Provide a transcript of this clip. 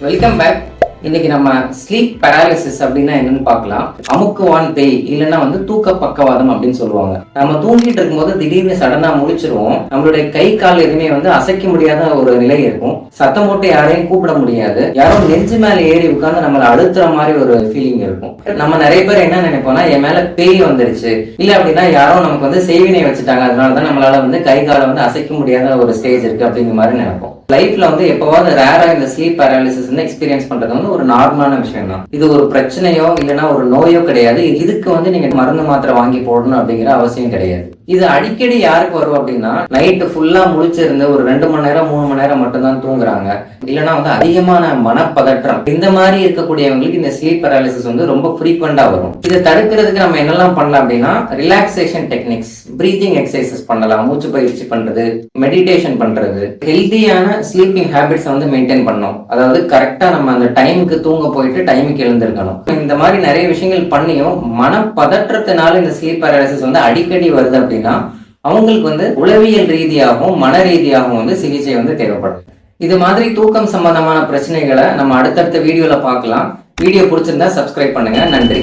Welcome back. இன்னைக்கு நம்ம sleep paralysis அப்படின்னா என்னன்னு பார்க்கலாம். அமுக்குவான் பேய் இல்லைன்னா வந்து தூக்க பக்கவாதம் அப்படின்னு சொல்லுவாங்க. நம்ம தூங்கிட்டு இருக்கும்போது திடீர்னு சடனா முடிச்சிருவோம் நம்மளுடைய கை கால் எதுவுமே வந்து அசைக்க முடியாத ஒரு நிலை இருக்கும். சத்தம் போட்டு யாரையும் கூப்பிட முடியாது. யாரோ நெஞ்சு மேல ஏறி உட்கார்ந்து நம்மளை அழுத்துற மாதிரி ஒரு ஃபீலிங் இருக்கும். நம்ம நிறைய பேர் என்ன நினைப்போம்னா என் மேல பேய் வந்துருச்சு. இல்ல அப்படின்னா யாரோ நமக்கு வந்து செய்வினை வச்சுட்டாங்க. அதனாலதான் நம்மளால வந்து கை காலை வந்து அசைக்க முடியாத ஒரு ஸ்டேஜ் இருக்கு அப்படிங்கிற மாதிரி நினைப்போம். லைஃப்ல வந்து எப்பவாவது ரேரா இந்த ஸ்லீப் பேராலிசிஸ் வந்து எக்ஸ்பீரியன்ஸ் பண்றது வந்து ஒரு நார்மலான விஷயம் தான் இது ஒரு பிரச்சனையோ இல்லைன்னா ஒரு நோயோ கிடையாது. இதுக்கு வந்து நீங்க மருந்து மாத்திரை வாங்கி போடணும் அப்படிங்கிற அவசியம் கிடையாது. இது அடிக்கடி யாருக்கு வரும் அப்படின்னா நைட்டு ஃபுல்லா முழிச்சிருந்து ஒரு ரெண்டு மணி நேரம் மூணு மணி நேரம் மட்டும்தான் தூங்குறாங்க. இல்லைன்னா வந்து அதிகமான மனப்பதற்றம். இந்த மாதிரி இருக்கக்கூடியவங்களுக்கு இந்த ஸ்லீப் பேராலிசிஸ் வந்து ரொம்ப ஃப்ரீக்வெண்டா வரும். இதை தடுக்கிறதுக்கு நம்ம என்னெல்லாம் பண்ணலாம் அப்படின்னா ரிலாக்ஸேஷன் டெக்னிக்ஸ் பிரீதிங் எக்ஸசைசஸ் பண்ணலாம். மூச்சு பயிற்சி பண்றது மெடிடேஷன் பண்றது. ஹெல்த்தியான ஸ்லீப்பிங் ஹேபிட்ஸ் வந்து மெயின்டைன் பண்ணணும். அதாவது கரெக்டா நம்ம அந்த டைமுக்கு தூங்க போயிட்டு டைமுக்கு எழுந்திருக்கணும். இந்த மாதிரி நிறைய விஷயங்கள் பண்ணியும் மனப்பதற்றத்தினால இந்த ஸ்லீப் பேராலிசிஸ் வந்து அடிக்கடி வருது அவங்களுக்கு வந்து உளவியல் ரீதியாகவும் மன ரீதியாகவும் வந்து சிகிச்சை வந்து தேவைப்படும். இது மாதிரி தூக்கம் சம்பந்தமான பிரச்சனைகளை நம்ம அடுத்தடுத்த வீடியோல பார்க்கலாம். வீடியோ பிடிச்சிருந்தா சப்ஸ்கிரைப் பண்ணுங்க. நன்றி.